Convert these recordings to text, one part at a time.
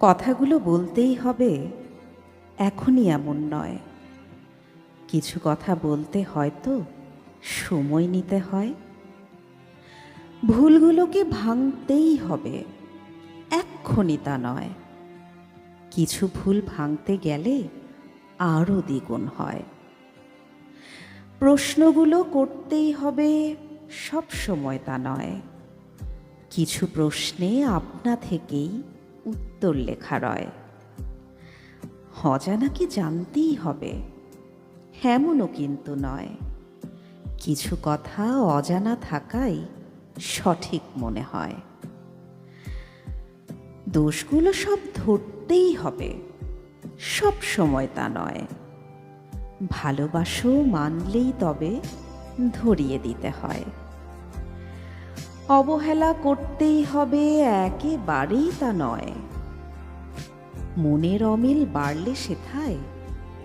কথাগুলো বলতেই হবে, এখনই এমন নয়। কিছু কথা বলতে হয়তো সময় নিতে হয়। ভুলগুলোকে ভাঙতেই হবে, এক্ষুনি তা নয়। কিছু ভুল ভাঙতে গেলে আরও দ্বিগুণ হয়। প্রশ্নগুলো করতেই হবে সব সময় তা নয়। কিছু প্রশ্নে আপনা থেকেই উত্তর লেখা রয়। অজানাকে জানতেই হবে এমনও কিন্তু নয়। কিছু কথা অজানা থাকাই সঠিক মনে হয়। দোষগুলো সব ধরতেই হবে, সব সময় তা নয়। ভালোবাসো মানলেই তবে ধরিয়ে দিতে হয়। অবহেলা করতেই হবে, একেবারেই তা নয়। মনের অমিল বাড়লে সেথায়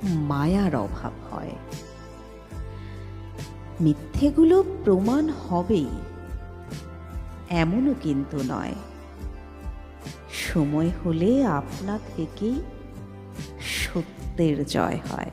মায়ার অভাব হয়। মিথ্যেগুলো প্রমাণ হবেই, এমনও কিন্তু নয়। সময় হলে আপনা থেকেই সত্যের জয় হয়।